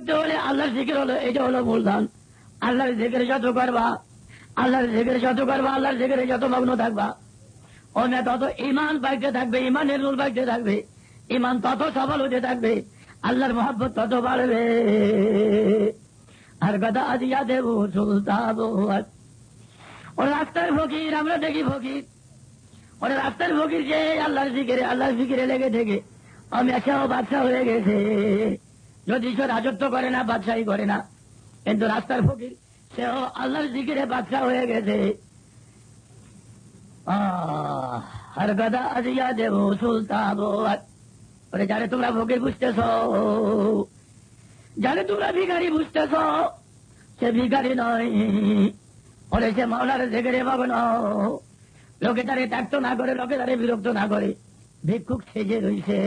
করতে হলে আল্লাহর জিকির হলো, এটা হলো মূলধন আল্লাহর জিকির যত করবা আল্লাহর জিকির যত করবা আল্লাহর জিকিরে যত মগ্ন থাকবা। অন্য তত ইমান বাড়তে থাকবে ইমানের রুল বাড়তে থাকবে। ইমান তত সফল হতে থাকবে, আল্লাহর মহাব্বত তত বাড়বে। আর কথা আজিয়া দেব সুলতাব ওর রাস্তার ফকির, আমরা দেখি ফকির। ওর রাস্তার ফকির যে আল্লাহর জিকিরে আল্লাহর জিকিরে লেগে থেকে। আমি আচ্ছাও বাদশাহ হয়ে গেছে। যদি সে রাজত্ব করে না, বাদশাহী করে না, কিন্তু রাস্তার ফকির, সেও আল্লাহর জিকিরে বাদশাহ হয়ে গেছে। আর গাদা আজিয়া দেব ওরে যারে তোমরা ফকির বুঝতেছ, যারে তোমরা ভিখারি বুঝতেছ, সে ভিখারি নয়। ওরে সে মাওলার জেগেরে মগ্ন। লোকে তারে ত্যাক্ত না করে, লোকে তারে বিরক্ত না করে। ভিক্ষুক সেজে রইছে।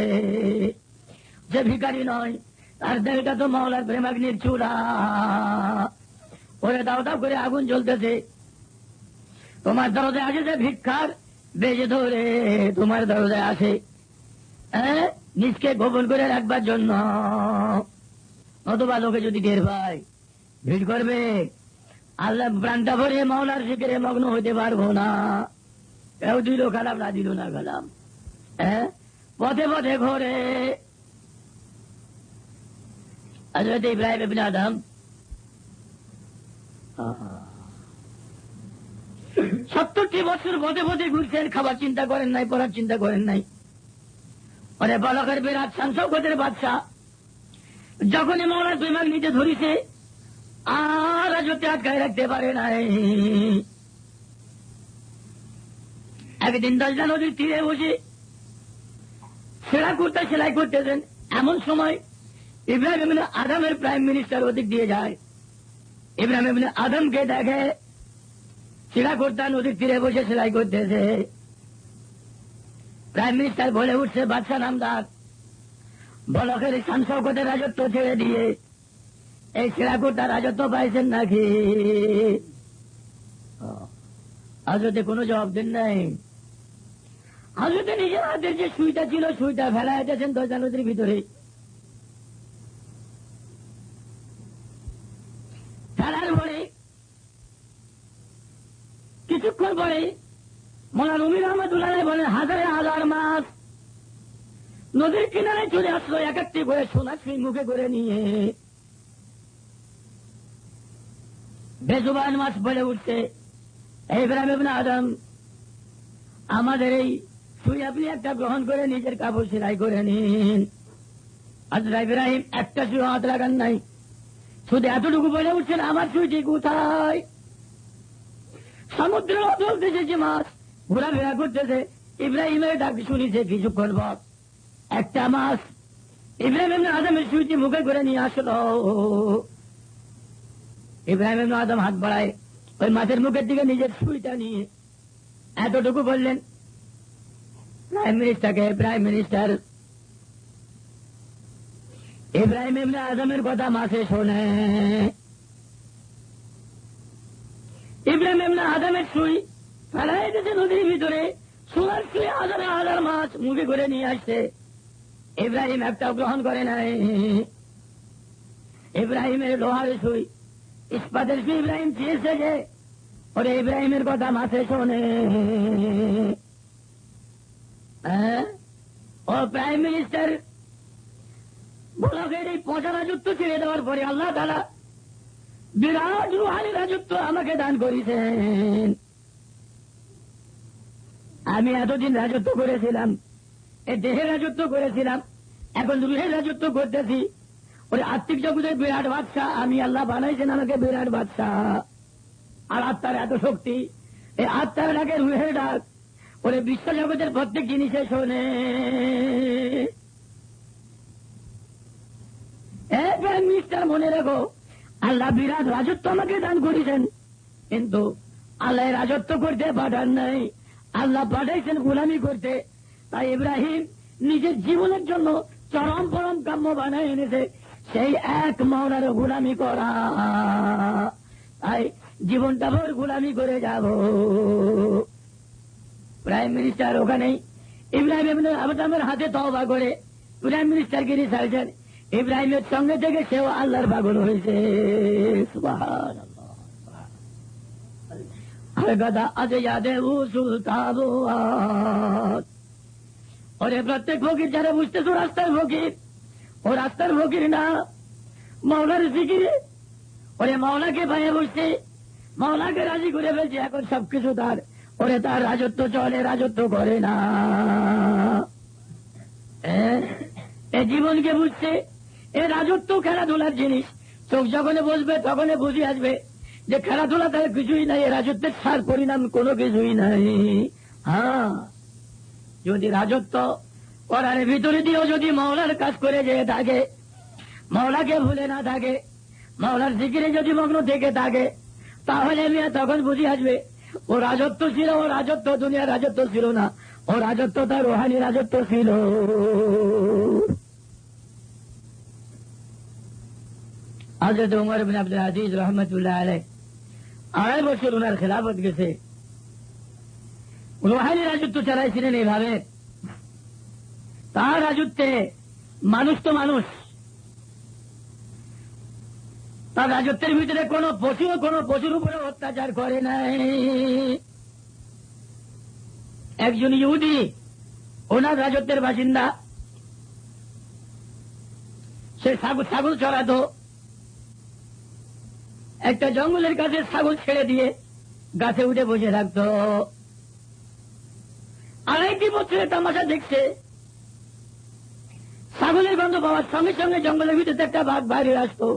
যে ভিখারি নয় তার দেহটা তো মাওলার প্রেমাগ্নির চূড়া। ওরে দাও দাও করে আগুন জ্বলতেছে। তোমার দরজায় আসে যে ভিক্ষার বেজে ধরে, তোমার দরজায় আসে হ্যাঁ? নিজকে গোপন করে রাখবার জন্য। নতুবা লোকে যদি টের পায়, ভিড় করবে। আল্লাহ প্রাণটা ভরে মাওলার শিখরে মগ্ন হইতে পারব না। কেউ দিল খালাম না দিল না খালাম হ্যাঁ? পথে পথে ঘোরে। হজরত ইব্রাহিম ইবনে আদম সত্তরটি বছর পথে পথে ঘুরছেন, খাবার চিন্তা করেন নাই, পড়ার চিন্তা করেন নাই। ওরে বালকের বিরাট সাংসদের বাচ্চা যখনই মৌলার বিমান নিতে ধরিছে, আর রাজত্বে আটকায় রাখতে পারে নাই। একদিন দশটা নদীর তীরে বসে সেরা করতে সেলাই করতেছেন। এমন সময় ইব্রাহিম আদমের প্রাইম মিনিস্টার ওদিক দিয়ে যায়। ইব্রাহিম আদমকে দেখে সেরা কর্তা নদীর তীরে বসে সেলাই করতেছে। প্রাইম মিনিস্টার বলে উঠছে, বাদশাহ নামদার, বলকের সাংসদের রাজত্ব ছেড়ে দিয়ে এই সেরাকোটা রাজত্ব পাইছেন নাকি? আজতে কোনো জবাব দেন নাই। আজতে নিজের হাতের যে সুইটা ছিল, সুইটা ফেলা যেতেছেন দশটা নদীর ভিতরে ফেলার পরে কিছুক্ষণ পরে মোলা রুমির আহমদুল্লাহ বলেন হাজারে হাজার মাছ নদীর কিনারে চলে আসলো, এক একটি করে সোনা সুই মুখে করে নিয়ে। বেজুবান মাছ বলে উঠছে ইব্রাহিম আদম, আমাদের এই সুই আপনি একটা গ্রহণ করে নিজের কাপড় সেলাই করে নিন। আজরা ইব্রাহিম একটা সুই হাত লাগান নাই। শুধু এতটুকু বলে উঠছেন, আমার সুইটি কোথায়? সমুদ্র চলতেছে যে মাছ ঘোরাফেরা করতেছে ইব্রাহিমের ডাক শুনিছে কিছুক্ষণ পর একটা মাছ ইব্রাহিম আদমের সুইটি মুখে করে নিয়ে আসলো। ইব্রাহিম আদম হাত বাড়ায়, ওই মাছের মুখের দিকে নিজের সুইটা নিয়ে এতটুকু বললেন, প্রাইম মিনিস্টারকে, প্রাইম মিনিস্টার, ইব্রাহিম আজমের কথা মাসে শোনে। ইব্রাহিম ইবনে আদমের সুই ফেলাই নদীর ভিতরে সুই হাজার মাছ মুখে নিয়ে আসছে। ইব্রাহিম একটাও গ্রহণ করে নাই। ইব্রাহিমের লোহার সুই, ইস্পাতের সুই ইব্রাহিম চেয়েছে যে, ওরে ইব্রাহিমের কথা মাসে শোনে। হ্যাঁ? ও প্রাইম মিনিস্টার, বলকের এই পচা রাজত্ব ছেড়ে দেওয়ার পরে আল্লাহ তালা বিরাট রুহানি রাজত্ব আমাকে দান করেছেন। আমি এতদিন রাজত্ব করেছিলাম এই দেহের রাজত্ব করেছিলাম, এখন রুহের রাজত্ব করতেছি। ওই আর্থিক জগতের বিরাট বাদশাহ, আমি আল্লাহ বানাইছেন আমাকে বিরাট বাদশাহ। আর আত্মার এত শক্তি এই আত্মার ডাকে রুহের ডাক, ওরে বিশ্ব জগতের প্রত্যেক জিনিসে শোনে। মিস্টার মনে রাখো। আল্লাহ বিরাট রাজত্ব আমাকে দান করেছেন। কিন্তু আল্লাহ রাজত্ব করতে পাঠান নাই। আল্লাহ পাঠাইছেন গুলামি করতে। তাই ইব্রাহিম নিজের জীবনের জন্য চরম পরম কাম্য বানাই এনেছে। সেই এক মৌলার গুলামি করা। তাই জীবনটা ভোর গুলামি করে যাব। প্রাইম মিনিস্টার ওখানে ইব্রাহিম ইবনে আবদামের হাতে তওবা করে। প্রাইম মিনিস্টার গিরি সাইছেন ইব্রাহিমের সঙ্গে থেকে সেও আল্লাহর পাগল হয়েছে। ওরে প্রত্যেক ফকির যারা বুঝতেছো রাস্তার ফকির, ও রাস্তার ফকির না। মাওলার জিকিরে ওরে মাওলাকে পায়ে বসছে, মাওলাকে রাজি করে ফেলছে, এখন সবকিছু তার। ওরে তার রাজত্ব চলে, রাজত্ব করে না? এ জীবনকে বুঝছে এ রাজত্ব খেলাধুলার জিনিস। চোখ যখন বসবে তখন বুঝি আসবে যে খেলাধুলা তার কিছুই নাই রাজত্বের সার পরিণাম কোনো কিছুই নাই। হ্যাঁ যদি রাজত্ব করার ভিতরে দিয়েও যদি মাওলার কাজ করে যেয়ে থাকে, মাওলাকে ভুলে না থাকে, মাওলার জিকিরে যদি মগ্ন থেকে থাকে, তাহলে মিয়া তখন বুঝি আসবে, ও রাজত্ব ছিল, ও রাজত্ব দুনিয়ার রাজত্ব ছিল না, ও রাজত্ব তার রোহানি রাজত্ব ছিল। হজরত উমর বিন আব্দুল আজিজ রহমতুল্লাহ আলাই আড়াই বছর ওনার খেলাফত গেছে রোহানি রাজত্ব চালাইছিলেন এইভাবে তার রাজত্বে মানুষ তো মানুষ তার রাজত্বের ভিতরে কোন পশুও কোন পশুর উপরে অত্যাচার করে নাই একজন ইহুদি ওনার রাজত্বের বাসিন্দা সে ছাগল ছাগল চড়াতো একটা জঙ্গলের কাছে ছাগল ছেড়ে দিয়ে গাছে উঠে বসে থাকতো। আড়াইটি বছরের তামাশা দেখছে। ছাগলের গন্ধ পাওয়ার সঙ্গে সঙ্গে জঙ্গলের ভিতরে একটা বাঘ বাইরে আসতো।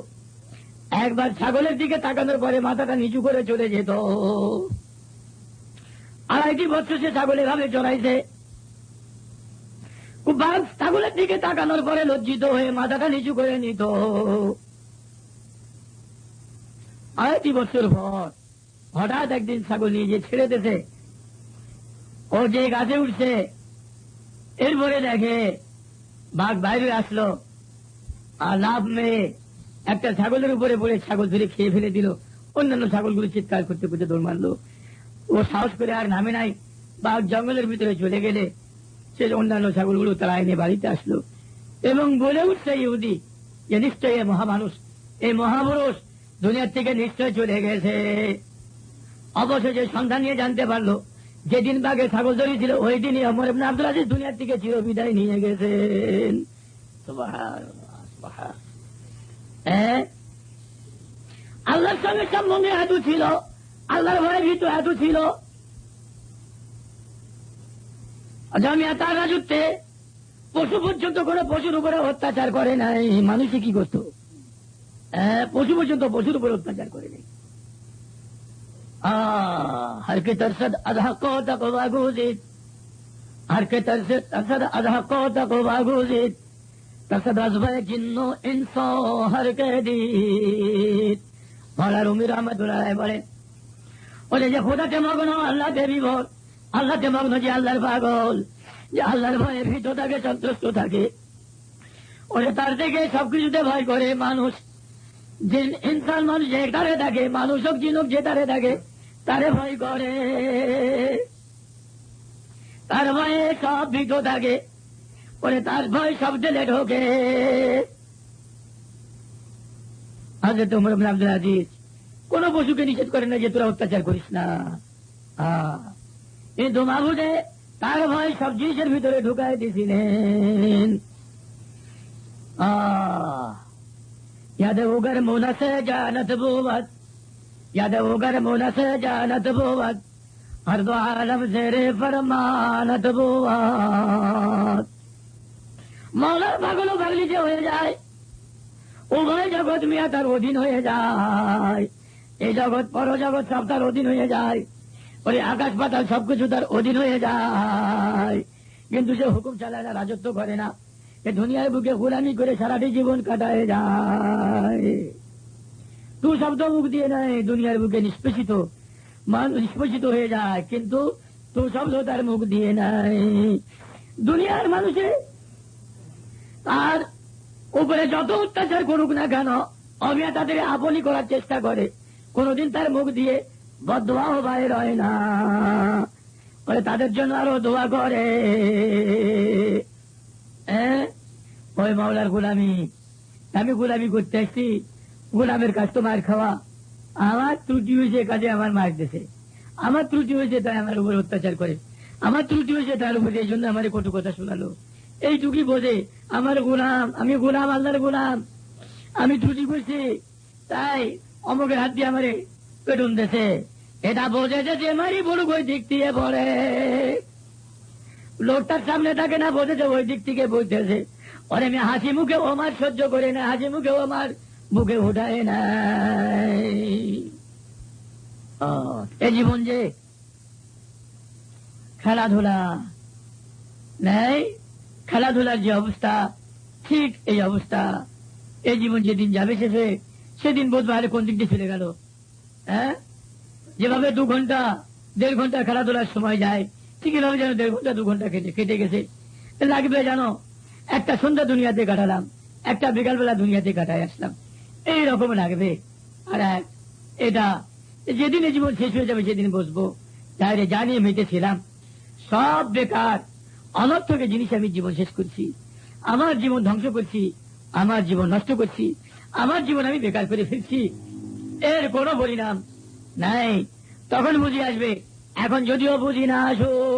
একবার ছাগলের দিকে তাকানোর পরে মাথাটা নিচু করে চলে যেত। আড়াইটি বছর সে ছাগল এভাবে চড়াইছে। বাঘ ছাগলের দিকে তাকানোর পরে লজ্জিত হয়ে মাথাটা নিচু করে নিত। আড়াইটি বছর পর হঠাৎ একদিন ছাগল নিয়ে যে ছেড়ে দিতে ও যে গাছে উঠছে, এরপরে দেখে বাঘ বাইরে আসলো। আর লাভ মেয়ে একটা ছাগলের উপরে পড়ে ছাগল ধরে খেয়ে ফেলে দিল। অন্যান্য ছাগলগুলো চিৎকার করতে করতে দৌড় মারলো। ও সাহস করে আর নামে নাই। বাঘ জঙ্গলের ভিতরে চলে গেলে সে অন্যান্য ছাগলগুলো তারা এনে বাড়িতে আসলো। এবং বলে উঠছে ইহুদি, যে নিশ্চয় এ মহামানুষ এই মহাপুরুষ দুনিয়ার থেকে নিশ্চয় চলে গেছে। অবশেষে সন্ধান নিয়ে জানতে পারল, যেদিন বাঘে ছাগল ধরেছিল, ওই দিনই অমর ইবনে আব্দুল আজিজ দুনিয়ার থেকে চির বিদায় নিয়ে গেছেন? আল্লাহর সঙ্গে সম্বন্ধে এত ছিল, আল্লাহর ভয়ে ভীত এত ছিল। জামিয়া তার রাজত্বে পশু পর্যন্ত কোনো পশুর উপরে অত্যাচার করে নাই, মানুষই কি করত? হ্যাঁ, পশু পর্যন্ত পশুর উপর অত্যাচার করে হারকে তরসদ আধা হারকে তরসদ তরসদ আধা তরসদ আসবে জিন্ন ইনস হারকে দিত। বলে বলে যে খোদাকে মগ্ন আল্লাহ দেবী বল আল্লাহকে মগ্ন যে আল্লাহর পাগল, যে আল্লাহর ভয়ে ভীত থাকে, সন্তুষ্ট থাকে। ওরে তার থেকে সবকিছুতে ভয় করে মানুষ। যে ইনসান মানুষ তারে থাকে মানুষ হোক জিন হোক যে তারে থাকে তারে ভয় করে তার ভয়ে সব ভীত থাকে ওরে তার ভয় সব দিলে ঢোকে আজ তোমরা আব্দুল আজিজ কোন পশুকে নিষেধ করে না যে তোরা অত্যাচার করিস না কিন্তু মাহবুদে তার ভয় সব জিনিসের ভিতরে ঢুকায় দিছিলেন আহ याद उगर मुन से जानत बोवत याद उगर मुन से जानत बोवत हर दो आलम जेरे फरमानत बोवत মৌলার পাগল পাগলি যে হয়ে যায় উভয় জগৎ মিয়া তার অধীন হয়ে যায় এই জগৎ পর জগৎ সব তার অধীন হয়ে যায় ওই আকাশ পাতাল সবকিছু তার অধীন হয়ে যায় কিন্তু সে হুকুম চালায় না রাজত্ব করে না এ দুনিয়ার বুকে গুলামি করে সারাটি জীবন কাটায় যায়। তু শব্দ মুখ দিয়ে নাই দুনিয়ার বুকে নিষ্পেষিত মানুষ নিষ্পেষিত হয়ে যায়, কিন্তু তু শব্দ তার মুখ দিয়ে নাই দুনিয়ার মানুষে তার উপরে যত অত্যাচার করুক না কেন, অমিয়া তাদের আপনি করার চেষ্টা করে। কোনদিন তার মুখ দিয়ে বদোয়াও বাইর হয় না। তাদের জন্য আরও দোয়া করে। হ্যাঁ? ওই মাওলার গুলামি। আমি গোলামি করতে আসছি, গোলামের কাজ তো মার খাওয়া। আমার ত্রুটি হয়েছে কাজে আমার মার দেশে। আমার ত্রুটি হয়েছে তাই আমার উপর অত্যাচার করে। আমার ত্রুটি হয়েছে তার উপরে এই জন্য আমার কটু কথা শোনালো। এইটুকুই বোঝে, আমার গোলাম, আমি গোলাম, আল্লাহর গোলাম। আমি ত্রুটি করছি, তাই অমুকের হাত দিয়ে আমারে পেটুন দেশে। এটা বোঝে যে মারি বলুক ওই দিক দিয়ে পড়ে লোকটার সামনে থাকে না বোঝেছে ওই দিক থেকে বলতেছে। ওরে আমি হাসি মুখে ওমার, সহ্য করে না, হাসি মুখে ওমার, মুখে উঠায় না। এ জীবন যে খেলাধুলা নেই, খেলাধুলার যে অবস্থা, ঠিক এই অবস্থা এই জীবন যেদিন যাবে শেষে, সেদিন বোধ বোধবার কোন দিক দিয়ে চলে গেল? হ্যাঁ? যেভাবে দু ঘণ্টা, দেড় ঘণ্টা খেলাধুলার সময় যায়, ঠিক এভাবে যেন দেড় ঘণ্টা, দু ঘণ্টা কেটে কেটে গেছে। লাগবে জানো একটা সন্ধ্যা দুনিয়াতে কাটালাম, একটা বিকালবেলা দুনিয়াতে কাটাই আসলাম। এই রকম লাগবে। আর এটা, যেদিন জীবন শেষ হয়ে যাবে সেদিন বসবো। তাহলে জানিয়ে মেতেছিলাম সব বেকার, অনর্থকে জিনিস আমি জীবন শেষ করছি। আমার জীবন ধ্বংস করছি, আমার জীবন নষ্ট করছি, আমার জীবন আমি বেকার করে ফেলছি। এর কোনো পরিণাম নাই। তখন বুঝি আসবে, এখন যদিও বুঝি না আসুক